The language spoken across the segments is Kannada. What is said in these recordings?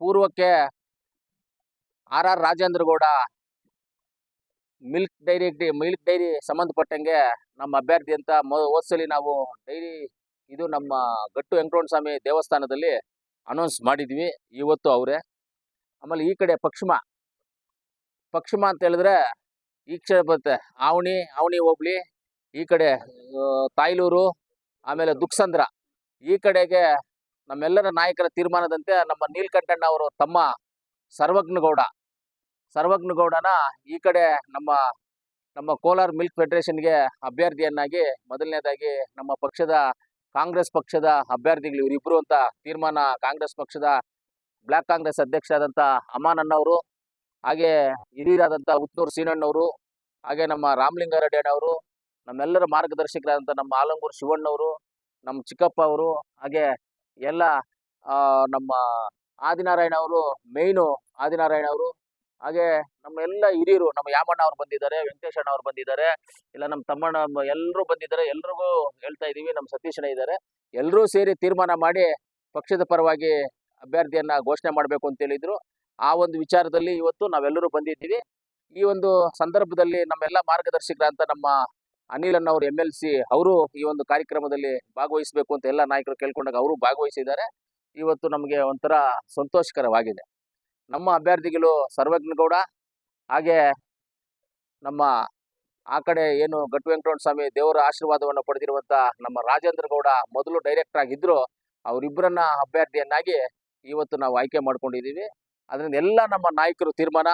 ಪೂರ್ವಕ್ಕೆ R R Rajendra Gowda milk dairy milk dairy ಸಂಬಂಧಪಟ್ಟಂಗೆ ನಮ್ಮ ಅಭ್ಯರ್ಥಿ ಅಂತ ಓದ್ಸಲಿ ನಾವು ಡೈರಿ ಇದು ನಮ್ಮ ಗಟ್ಟು ವೆಂಕಟೋಣ ಸ್ವಾಮಿ ದೇವಸ್ಥಾನದಲ್ಲಿ ಅನೌನ್ಸ್ ಮಾಡಿದ್ವಿ, ಇವತ್ತು ಅವರೇ. ಆಮೇಲೆ ಈ ಕಡೆ ಪಕ್ಷಿಮ ಪಕ್ಷಿಮ ಅಂತ ಹೇಳಿದ್ರೆ ಈ ಕ್ಷೇತ್ರ ಬರುತ್ತೆ. ಆವಣಿ ಆವಣಿ ಹೋಬ್ಳಿ, ಈ ಕಡೆ ತಾಯ್ಲೂರು, ಆಮೇಲೆ ದುಕ್ಸಂದ್ರ, ಈ ಕಡೆಗೆ ನಮ್ಮೆಲ್ಲರ ನಾಯಕರ ತೀರ್ಮಾನದಂತೆ ನಮ್ಮ ನೀಲ್ಕಂಠಣ್ಣ ಅವರು ತಮ್ಮ ಸರ್ವಜ್ಞಗೌಡ, ಸರ್ವಜ್ಞಗೌಡನ ಈ ಕಡೆ ನಮ್ಮ ನಮ್ಮ ಕೋಲಾರ ಮಿಲ್ಕ್ ಫೆಡರೇಷನ್ಗೆ ಅಭ್ಯರ್ಥಿಯನ್ನಾಗಿ, ಮೊದಲನೇದಾಗಿ ನಮ್ಮ ಪಕ್ಷದ ಕಾಂಗ್ರೆಸ್ ಪಕ್ಷದ ಅಭ್ಯರ್ಥಿಗಳು ಇವರಿಬ್ರು ಅಂತ ತೀರ್ಮಾನ ಕಾಂಗ್ರೆಸ್ ಪಕ್ಷದ ಬ್ಲಾಕ್ ಕಾಂಗ್ರೆಸ್ ಅಧ್ಯಕ್ಷರಾದಂಥ ಅಮಾನಣ್ಣ ಅವರು, ಹಾಗೆ ಹಿರಿಯರಾದಂಥ ಉತ್ನೂರು ಸೀನಣ್ಣವರು ಹಾಗೆ ನಮ್ಮ ರಾಮಲಿಂಗಾರೆಡ್ಡಿ ಅಣ್ಣವರು ನಮ್ಮೆಲ್ಲರ ಮಾರ್ಗದರ್ಶಕರಾದಂಥ ನಮ್ಮ ಆಲಂಗೂರು ಶಿವಣ್ಣವರು ನಮ್ಮ ಚಿಕ್ಕಪ್ಪ ಅವರು, ಹಾಗೆ ಎಲ್ಲ ನಮ್ಮ ಆದಿನಾರಾಯಣ ಅವರು ಮೇಯ್ನು ಆದಿನಾರಾಯಣ ಅವರು. ಹಾಗೆ ನಮ್ಮ ಎಲ್ಲ ಹಿರಿಯರು, ನಮ್ಮ ಯಾಮಣ್ಣ ಅವ್ರು ಬಂದಿದ್ದಾರೆ, ವೆಂಕಟೇಶಣ್ಣ ಅವ್ರು ಬಂದಿದ್ದಾರೆ, ಇಲ್ಲ ನಮ್ಮ ತಮ್ಮಣ್ಣ ಎಲ್ಲರೂ ಬಂದಿದ್ದಾರೆ, ಎಲ್ರಿಗೂ ಹೇಳ್ತಾ ಇದ್ದೀವಿ, ನಮ್ಮ ಸತೀಶಣ್ಣ ಇದ್ದಾರೆ. ಎಲ್ಲರೂ ಸೇರಿ ತೀರ್ಮಾನ ಮಾಡಿ ಪಕ್ಷದ ಪರವಾಗಿ ಅಭ್ಯರ್ಥಿಯನ್ನ ಘೋಷಣೆ ಮಾಡಬೇಕು ಅಂತ ಹೇಳಿದ್ರು. ಆ ಒಂದು ವಿಚಾರದಲ್ಲಿ ಇವತ್ತು ನಾವೆಲ್ಲರೂ ಬಂದಿದ್ದೀವಿ. ಈ ಒಂದು ಸಂದರ್ಭದಲ್ಲಿ ನಮ್ಮೆಲ್ಲ ಮಾರ್ಗದರ್ಶಕರಂತ ನಮ್ಮ ಅನಿಲ್ ಅನ್ನ ಅವರು ಎಂ ಎಲ್ ಸಿ ಅವರು ಈ ಒಂದು ಕಾರ್ಯಕ್ರಮದಲ್ಲಿ ಭಾಗವಹಿಸಬೇಕು ಅಂತ ಎಲ್ಲ ನಾಯಕರು ಕೇಳ್ಕೊಂಡಾಗ ಅವರು ಭಾಗವಹಿಸಿದ್ದಾರೆ. ಇವತ್ತು ನಮಗೆ ಒಂಥರ ಸಂತೋಷಕರವಾಗಿದೆ. ನಮ್ಮ ಅಭ್ಯರ್ಥಿಗಳು ಸರ್ವಜ್ಞಗೌಡ, ಹಾಗೆ ನಮ್ಮ ಆ ಕಡೆ ಏನು ಗಟ್ಟು ವೆಂಕಟರಮಣ ಸ್ವಾಮಿ ದೇವರ ಆಶೀರ್ವಾದವನ್ನು ಪಡೆದಿರುವಂತ ನಮ್ಮ ರಾಜೇಂದ್ರ ಗೌಡ ಮೊದಲು ಡೈರೆಕ್ಟರ್ ಆಗಿದ್ರು, ಅವರಿಬ್ಬರನ್ನ ಅಭ್ಯರ್ಥಿಯನ್ನಾಗಿ ಇವತ್ತು ನಾವು ಆಯ್ಕೆ ಮಾಡ್ಕೊಂಡಿದ್ದೀವಿ. ಅದರಿಂದ ಎಲ್ಲ ನಮ್ಮ ನಾಯಕರು ತೀರ್ಮಾನ,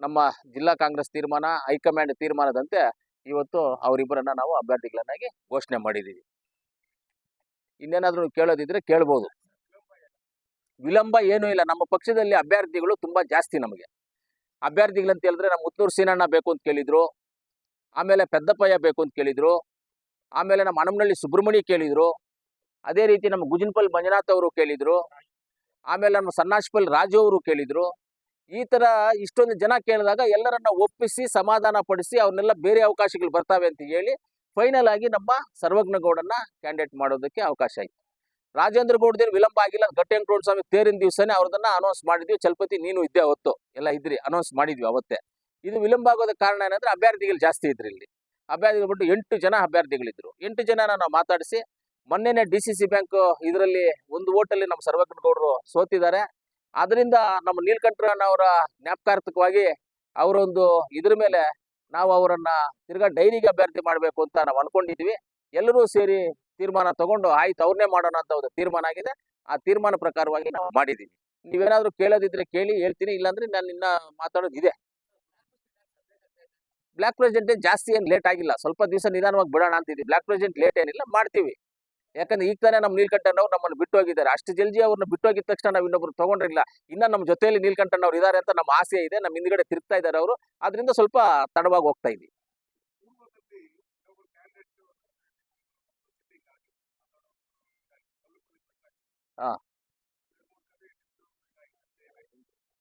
ನಮ್ಮ ಜಿಲ್ಲಾ ಕಾಂಗ್ರೆಸ್ ತೀರ್ಮಾನ, ಹೈಕಮಾಂಡ್ ತೀರ್ಮಾನದಂತೆ ಇವತ್ತು ಅವರಿಬ್ಬರನ್ನ ನಾವು ಅಭ್ಯರ್ಥಿಗಳನ್ನಾಗಿ ಘೋಷಣೆ ಮಾಡಿದ್ದೀವಿ. ಇನ್ನೇನಾದರೂ ಕೇಳೋದಿದ್ರೆ ಕೇಳ್ಬೋದು. ವಿಳಂಬ ಏನೂ ಇಲ್ಲ. ನಮ್ಮ ಪಕ್ಷದಲ್ಲಿ ಅಭ್ಯರ್ಥಿಗಳು ತುಂಬಾ ಜಾಸ್ತಿ ನಮಗೆ. ಅಭ್ಯರ್ಥಿಗಳಂತ ಹೇಳಿದ್ರೆ ನಮ್ಮ ಮುತ್ತೂರು ಸೀನಣ್ಣ ಬೇಕು ಅಂತ ಕೇಳಿದ್ರು, ಆಮೇಲೆ ಪೆದ್ದಪ್ಪಯ್ಯ ಬೇಕು ಅಂತ ಕೇಳಿದ್ರು, ಆಮೇಲೆ ನಮ್ಮ ಅನಮನಳ್ಳಿ ಸುಬ್ರಹ್ಮಣ್ಯ ಕೇಳಿದ್ರು, ಅದೇ ರೀತಿ ನಮ್ಮ ಗುಜಿನಪಲ್ ಮಂಜುನಾಥ್ ಅವರು ಕೇಳಿದ್ರು, ಆಮೇಲೆ ನಮ್ಮ ಸನ್ನಾಶ್ಪಲ್ ರಾಜು ಅವರು ಕೇಳಿದ್ರು ಈ ತರ ಇಷ್ಟೊಂದು ಜನ ಕೇಳಿದಾಗ ಎಲ್ಲರನ್ನ ಒಪ್ಪಿಸಿ ಸಮಾಧಾನ ಪಡಿಸಿ ಅವ್ರನ್ನೆಲ್ಲ ಬೇರೆ ಅವಕಾಶಗಳು ಬರ್ತಾವೆ ಅಂತ ಹೇಳಿ ಫೈನಲ್ ಆಗಿ ನಮ್ಮ ಸರ್ವಜ್ಞಗೌಡನ್ನ ಕ್ಯಾಂಡಿಡೇಟ್ ಮಾಡೋದಕ್ಕೆ ಅವಕಾಶ ಆಯ್ತು. ರಾಜೇಂದ್ರ ಗೌಡದೇನು ವಿಳಂಬ ಆಗಿಲ್ಲ. ಗಟ್ಟಿ ವೆಂಕಟರಮಣ ಸ್ವಾಮಿ ತೇರಿನ ದಿವಸನೇ ಅವ್ರದನ್ನ ಅನೌನ್ಸ್ ಮಾಡಿದ್ವಿ. ಚಲಪತಿ ನೀನು ಇದ್ದೆ ಅವತ್ತು. ಎಲ್ಲ ಇದ್ರಿ ಅನೌನ್ಸ್ ಮಾಡಿದ್ವಿ ಅವತ್ತೇ. ಇದು ವಿಳಂಬ ಆಗೋದ ಕಾರಣ ಏನಂದ್ರೆ ಅಭ್ಯರ್ಥಿಗಳು ಜಾಸ್ತಿ ಇದ್ರಿ ಇಲ್ಲಿ. ಅಭ್ಯರ್ಥಿಗಳು ಬಿಟ್ಟು ಎಂಟು ಜನ ಅಭ್ಯರ್ಥಿಗಳಿದ್ರು. ಎಂಟು ಜನ ನಾವು ಮಾತಾಡಿಸಿ ಮೊನ್ನೆನೆ ಡಿ ಸಿ ಸಿ ಬ್ಯಾಂಕ್ ಇದರಲ್ಲಿ ಒಂದು ಓಟಲ್ಲಿ ನಮ್ಮ ಸರ್ವಜ್ಞ ಗೌಡರು ಸೋತಿದ್ದಾರೆ. ಅದರಿಂದ ನಮ್ಮ ನೀಲಕಂಠರಣ್ಣ ಅವರ ಜ್ಞಾಪಕಾರ್ಥಕವಾಗಿ ಅವರೊಂದು ಇದ್ರ ಮೇಲೆ ನಾವು ಅವರನ್ನ ತಿರ್ಗಾ ಡೈರಿಗೆ ಅಭ್ಯರ್ಥಿ ಮಾಡಬೇಕು ಅಂತ ನಾವು ಅನ್ಕೊಂಡಿದ್ವಿ. ಎಲ್ಲರೂ ಸೇರಿ ತೀರ್ಮಾನ ತಗೊಂಡು ಆಯ್ತು ಅವ್ರನ್ನೇ ಮಾಡೋಣ ಅಂತ ಒಂದು ತೀರ್ಮಾನ ಆಗಿದೆ. ಆ ತೀರ್ಮಾನ ಪ್ರಕಾರವಾಗಿ ನಾವು ಮಾಡಿದೀವಿ. ನೀವೇನಾದ್ರೂ ಕೇಳೋದಿದ್ರೆ ಕೇಳಿ, ಹೇಳ್ತೀನಿ, ಇಲ್ಲಾಂದ್ರೆ ನಾನು ಇನ್ನ ಮಾತಾಡೋದು ಇದೆ ಬ್ಲಾಕ್ ಪ್ರೆಸಿಡೆಂಟ್ ಜಾಸ್ತಿ ಏನು ಲೇಟ್ ಆಗಿಲ್ಲ. ಸ್ವಲ್ಪ ದಿವಸ ನಿಧಾನವಾಗಿ ಬಿಡೋಣ ಅಂತಿದ್ವಿ. ಬ್ಲಾಕ್ ಪ್ರೆಸಿಡೆಂಟ್ ಲೇಟ್ ಏನಿಲ್ಲ, ಮಾಡ್ತೀವಿ. ಯಾಕಂದ್ರೆ ಈಗ ತಾನೇ ನಮ್ಮ ನೀಲ್ಕಂಠಣ್ಣವ್ರು ನಮ್ಮನ್ನು ಬಿಟ್ಟು ಹೋಗಿದ್ದಾರೆ. ಅಷ್ಟು ಜಲ್ಜಿ ಅವ್ರನ್ನ ಬಿಟ್ಟು ಹೋಗಿದ ತಕ್ಷಣ ನಾವು ಇನ್ನೊಬ್ರು ತಗೊಂಡಿರಲಿಲ್ಲ. ಇನ್ನ ನಮ್ಮ ಜೊತೆಯಲ್ಲಿ ನೀಲ್ಕಂಠಣ್ಣವ್ರು ಇದ್ದಾರೆ ಅಂತ ನಮ್ಮ ಆಸೆ ಇದೆ. ನಮ್ಮ ಹಿಂದ್ಗಡೆ ತಿರುಗ್ತಾ ಇದ್ದಾರೆ ಅವರು. ಅದರಿಂದ ಸ್ವಲ್ಪ ತಡವಾಗಿ ಹೋಗ್ತಾ ಇದ್ವಿ. ಹಾ.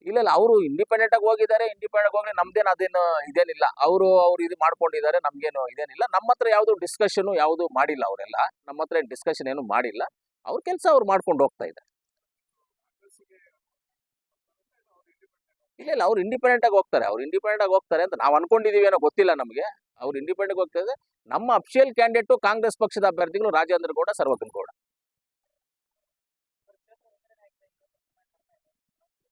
ಇಲ್ಲ ಇಲ್ಲ ಅವರು ಇಂಡಿಪೆಂಡೆಂಟ್ ಆಗಿ ಹೋಗಿದ್ದಾರೆ ಇಂಡಿಪೆಂಡೆಂಟ್ ಹೋಗಿ ನಮ್ದೇನು ಅದೇನು ಇದೇನಿಲ್ಲ. ಅವರು ಅವ್ರು ಇದು ಮಾಡ್ಕೊಂಡಿದ್ದಾರೆ, ನಮ್ಗೇನು ಇದೇನಿಲ್ಲ. ನಮ್ಮ ಹತ್ರ ಯಾವುದು ಡಿಸ್ಕಷನ್ ಯಾವುದು ಮಾಡಿಲ್ಲ ಅವರೆಲ್ಲ. ನಮ್ಮ ಹತ್ರ ಏನು ಡಿಸ್ಕಷನ್ ಏನು ಮಾಡಿಲ್ಲ. ಅವ್ರ ಕೆಲಸ ಅವ್ರು ಮಾಡ್ಕೊಂಡು ಹೋಗ್ತಾ ಇದ್ದಾರೆ. ಇಲ್ಲ ಇಲ್ಲ ಅವ್ರು ಇಂಡಿಪೆಂಡೆಂಟ್ ಆಗಿ ಹೋಗ್ತಾರೆ. ಅವ್ರು ಇಂಡಿಪೆಂಡೆಂಟ್ ಆಗಿ ಹೋಗ್ತಾರೆ ಅಂತ ನಾವು ಅನ್ಕೊಂಡಿದೀವಿ ಏನೋ ಗೊತ್ತಿಲ್ಲ ನಮಗೆ. ಅವ್ರು ಇಂಡಿಪೆಂಡೆಂಟ್ ಹೋಗ್ತಾ ಇದ್ದಾರೆ. ನಮ್ಮ ಅಫಿಷಿಯಲ್ ಕ್ಯಾಂಡಿಡೇಟು ಕಾಂಗ್ರೆಸ್ ಪಕ್ಷದ ಅಭ್ಯರ್ಥಿಗಳು ರಾಜೇಂದ್ರ ಗೌಡ ಸರ್ವಕನ್ ಗೌಡ.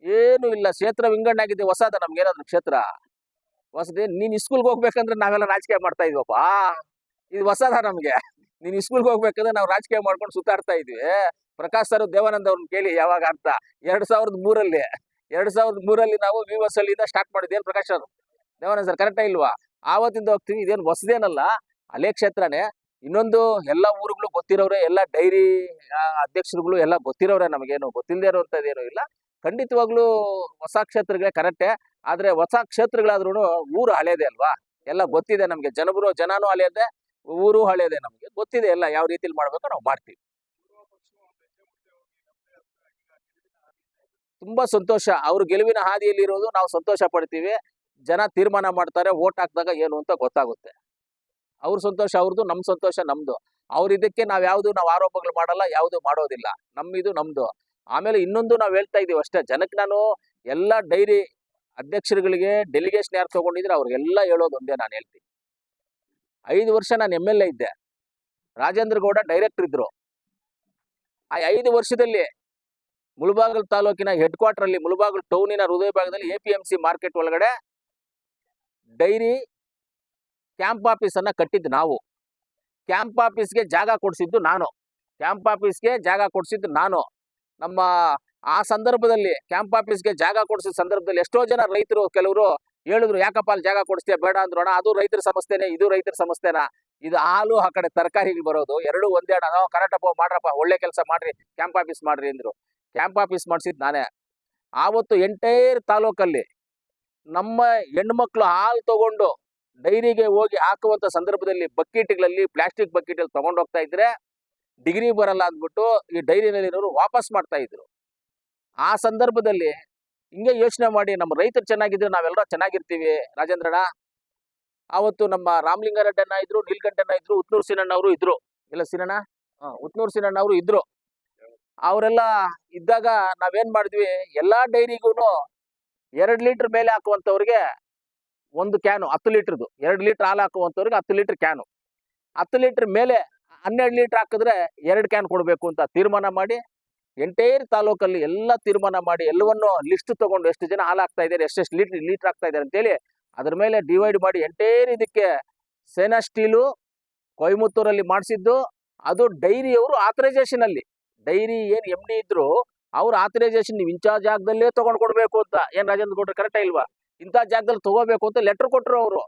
ಏನು ಇಲ್ಲ. ಕ್ಷೇತ್ರ ವಿಂಗಡಣೆ ಹೊಸದ ನಮ್ಗೆ ಏನಾದ್ರು ಕ್ಷೇತ್ರ? ಹೊಸದೇ, ನೀನ್ ಸ್ಕೂಲ್ಗೆ ಹೋಗ್ಬೇಕಂದ್ರೆ ನಾವೆಲ್ಲ ರಾಜಕೀಯ ಮಾಡ್ತಾ ಇದ್ವಪ್ಪ. ಇದು ಹೊಸದ ನಮ್ಗೆ. ನೀನ್ ಸ್ಕೂಲ್ಗೆ ಹೋಗ್ಬೇಕಂದ್ರೆ ನಾವು ರಾಜಕೀಯ ಮಾಡ್ಕೊಂಡು ಸುತ್ತಾಡ್ತಾ ಇದ್ವಿ. ಪ್ರಕಾಶ್ ಸರ್, ದೇವಾನಂದ್ ಅವ್ರನ್ನ ಕೇಳಿ ಯಾವಾಗ ಅಂತ. ಎರಡ್ ಸಾವಿರದ ಮೂರಲ್ಲಿ ಎರಡ್ ಸಾವಿರದ ಮೂರಲ್ಲಿ ನಾವು ವಿ ಎಸ್ ಅಲ್ಲಿಂದ ಸ್ಟಾರ್ಟ್ ಮಾಡಿದ್ವಿ ಏನ್ ಪ್ರಕಾಶ್ ಅವರು ದೇವಾನಂದ್ ಸರ್ ಕರೆಕ್ಟಾ ಇಲ್ವಾ? ಆವತ್ತಿಂದ ಹೋಗ್ತೀವಿ. ಇದೇನು ಹೊಸದೇನಲ್ಲ. ಅಲೆ ಕ್ಷೇತ್ರನೇ. ಇನ್ನೊಂದು ಎಲ್ಲ ಊರುಗಳು ಗೊತ್ತಿರೋರೆ, ಎಲ್ಲ ಡೈರಿ ಅಧ್ಯಕ್ಷರುಗಳು ಎಲ್ಲ ಗೊತ್ತಿರೋರೆ ನಮಗೇನು. ಗೊತ್ತಿಲ್ಲದೆ ಏನೂ ಇಲ್ಲ. ಖಂಡಿತವಾಗ್ಲೂ ಹೊಸ ಕ್ಷೇತ್ರಗಳೇ ಕರೆಕ್ಟೇ, ಆದರೆ ಹೊಸ ಕ್ಷೇತ್ರಗಳಾದ್ರೂ ಊರು ಹಳೇದೇ ಅಲ್ವಾ? ಎಲ್ಲ ಗೊತ್ತಿದೆ ನಮಗೆ. ಜನಬರು, ಜನನೂ ಹಳೆಯದೆ ಊರು ಹಳೆಯದೆ ನಮಗೆ. ಗೊತ್ತಿದೆ ಎಲ್ಲ ಯಾವ ರೀತಿಲಿ ಮಾಡಬೇಕು ನಾವು ಮಾಡ್ತೀವಿ. ತುಂಬಾ ಸಂತೋಷ. ಅವ್ರ ಗೆಲುವಿನ ಹಾದಿಯಲ್ಲಿ ಇರೋದು ನಾವು ಸಂತೋಷ ಪಡ್ತೀವಿ. ಜನ ತೀರ್ಮಾನ ಮಾಡ್ತಾರೆ ಓಟ್ ಹಾಕಿದಾಗ ಏನು ಅಂತ ಗೊತ್ತಾಗುತ್ತೆ. ಅವ್ರ ಸಂತೋಷ ಅವ್ರದ್ದು ನಮ್ಮ ಸಂತೋಷ ನಮ್ದು. ಅವ್ರ ಇದಕ್ಕೆ ನಾವು ಯಾವುದು, ನಾವು ಆರೋಪಗಳು ಮಾಡಲ್ಲ, ಯಾವುದು ಮಾಡೋದಿಲ್ಲ. ನಮ್ಮಿದು, ನಮ್ದು. ಆಮೇಲೆ ಇನ್ನೊಂದು ನಾವು ಹೇಳ್ತಾ ಇದೀವಿ ಅಷ್ಟೇ ಜನಕ್ಕೆ ನಾನು ಎಲ್ಲ ಡೈರಿ ಅಧ್ಯಕ್ಷರುಗಳಿಗೆ ಡೆಲಿಗೇಷನ್ ಯಾರು ತಗೊಂಡಿದ್ರೆ ಅವ್ರಿಗೆಲ್ಲ ಹೇಳೋದು ಒಂದೇ ನಾನು ಹೇಳ್ತೀನಿ. ಐದು ವರ್ಷ ನಾನು ಎಂ ಎಲ್ ಎ ಇದ್ದೆ, ರಾಜೇಂದ್ರ ಗೌಡ ಡೈರೆಕ್ಟರ್ ಇದ್ದರು ಆ ಐದು ವರ್ಷದಲ್ಲಿ ಮುಳಬಾಗಲ್ ತಾಲೂಕಿನ ಹೆಡ್ ಕ್ವಾರ್ಟರ್ ಮುಳಬಾಗಲ್ ಟೌನಿನ ಹೃದಯ ಭಾಗದಲ್ಲಿ A P M C market ಒಳಗಡೆ ಡೈರಿ ಕ್ಯಾಂಪ್ ಆಫೀಸನ್ನು ಕಟ್ಟಿದ್ದು ನಾವು. ಕ್ಯಾಂಪ್ ಆಫೀಸ್ಗೆ ಜಾಗ ಕೊಡಿಸಿದ್ದು ನಾನು. ಕ್ಯಾಂಪ್ ಆಫೀಸ್ಗೆ ಜಾಗ ಕೊಡಿಸಿದ್ದು ನಾನು. ನಮ್ಮ ಆ ಸಂದರ್ಭದಲ್ಲಿ ಕ್ಯಾಂಪ್ ಆಫೀಸ್ಗೆ ಜಾಗ ಕೊಡಿಸಿದ ಸಂದರ್ಭದಲ್ಲಿ ಎಷ್ಟೋ ಜನ ರೈತರು ಕೆಲವರು ಹೇಳಿದ್ರು, ಯಾಕಪ್ಪ ಅಲ್ಲಿ ಜಾಗ ಕೊಡಿಸ್ತೀಯ? ಬೇಡ ಅಂದ್ರು. ಅಣ್ಣ, ಅದು ರೈತರ ಸಮಸ್ಯೆನೇ, ಇದು ರೈತರ ಸಮಸ್ಯೆನಾ? ಇದು ಹಾಲು ಆ ಕಡೆ ತರಕಾರಿಗೆ ಬರೋದು. ಎರಡು ಒಂದೇ ಅಣ್ಣ. ನಾವು ಕರೆಕ್ಟಪ್ಪ ಮಾಡ್ರಪ್ಪ, ಒಳ್ಳೆ ಕೆಲಸ ಮಾಡ್ರಿ ಕ್ಯಾಂಪ್ ಆಫೀಸ್ ಮಾಡ್ರಿ ಅಂದ್ರು. ಕ್ಯಾಂಪ್ ಆಫೀಸ್ ಮಾಡಿಸಿದ್ ನಾನೇ. ಆವತ್ತು ಎಂಟೈರ್ ತಾಲೂಕಲ್ಲಿ ನಮ್ಮ ಹೆಣ್ಮಕ್ಳು ಹಾಲು ತಗೊಂಡು ಡೈರಿಗೆ ಹೋಗಿ ಹಾಕುವಂತ ಸಂದರ್ಭದಲ್ಲಿ ಬಕೀಟ್ಗಳಲ್ಲಿ, ಪ್ಲಾಸ್ಟಿಕ್ ಬಕೆಟ್ ಅಲ್ಲಿ ತಗೊಂಡು ಹೋಗ್ತಾ ಇದ್ರೆ ಡಿಗ್ರಿ ಬರಲ್ಲ ಅಂದ್ಬಿಟ್ಟು ಈ ಡೈರಿನಲ್ಲಿರೋರು ವಾಪಸ್ ಮಾಡ್ತಾ ಇದ್ರು. ಆ ಸಂದರ್ಭದಲ್ಲಿ ಹಿಂಗೆ ಯೋಚನೆ ಮಾಡಿ ನಮ್ಮ ರೈತರು ಚೆನ್ನಾಗಿದ್ರು ನಾವೆಲ್ಲರೂ ಚೆನ್ನಾಗಿರ್ತೀವಿ ರಾಜೇಂದ್ರಣ್ಣ. ಆವತ್ತು ನಮ್ಮ ರಾಮಲಿಂಗಾರೆಡ್ಡಣ್ಣ ಇದ್ರು, ನೀಲ್ಕಂಠಣ್ಣ ಇದ್ರು, ಉತ್ನೂರ್ ಸಿನಣ್ಣ ಅವರು ಇದ್ರು. ಇಲ್ಲ ಸಿನಣ್ಣ? ಉತ್ನೂರ್ ಸಿನಣ್ಣ ಅವರು ಇದ್ರು. ಅವರೆಲ್ಲ ಇದ್ದಾಗ ನಾವೇನ್ ಮಾಡಿದ್ವಿ, ಎಲ್ಲಾ ಡೈರಿಗೂ ಎರಡು ಲೀಟರ್ ಮೇಲೆ ಹಾಕುವಂಥವ್ರಿಗೆ ಒಂದು ಕ್ಯಾನು, ಹತ್ತು ಲೀಟರ್ದು. ಎರಡು ಲೀಟರ್ ಹಾಲು ಹಾಕುವಂತವ್ರಿಗೆ ಹತ್ತು ಲೀಟರ್ ಕ್ಯಾನು. ಹತ್ತು ಲೀಟರ್ ಮೇಲೆ ಹನ್ನೆರಡು ಲೀಟರ್ ಹಾಕಿದ್ರೆ ಎರಡು ಕ್ಯಾನ್ ಕೊಡಬೇಕು ಅಂತ ತೀರ್ಮಾನ ಮಾಡಿ ಎಂಟೈರ್ ತಾಲೂಕಲ್ಲಿ ಎಲ್ಲ ತೀರ್ಮಾನ ಮಾಡಿ ಎಲ್ಲವನ್ನು ಲಿಸ್ಟ್ ತಗೊಂಡು ಎಷ್ಟು ಜನ ಹಾಲು ಹಾಕ್ತಾ ಇದ್ದಾರೆ, ಎಷ್ಟೆಷ್ಟು ಲೀಟರ್ ಲೀಟರ್ ಆಗ್ತಾ ಇದ್ದಾರೆ ಅಂತೇಳಿ ಅದ್ರ ಮೇಲೆ ಡಿವೈಡ್ ಮಾಡಿ ಎಂಟೈರ್ ಇದಕ್ಕೆ ಸೇನಾ ಸ್ಟೀಲು ಕೊಯಮತ್ತೂರಲ್ಲಿ ಮಾಡಿಸಿದ್ದು, ಅದು ಡೈರಿಯವರು ಆಥರೈಸೇಷನ್ ಅಲ್ಲಿ. ಡೈರಿ ಏನು ಎಂ ಡಿ ಇದ್ರು ಅವ್ರು ಆಥರೈಸೇಷನ್ ನೀವು ಇಂಥ ಜಾಗದಲ್ಲೇ ತಗೊಂಡ್ ಕೊಡಬೇಕು ಅಂತ. ಏನು ರಾಜೇಂದ್ರ ಗೌಡ್ರು ಕರೆಕ್ಟಾ ಇಲ್ವಾ? ಇಂಥ ಜಾಗದಲ್ಲಿ ತಗೋಬೇಕು ಅಂತ ಲೆಟರ್ ಕೊಟ್ಟರು ಅವರು.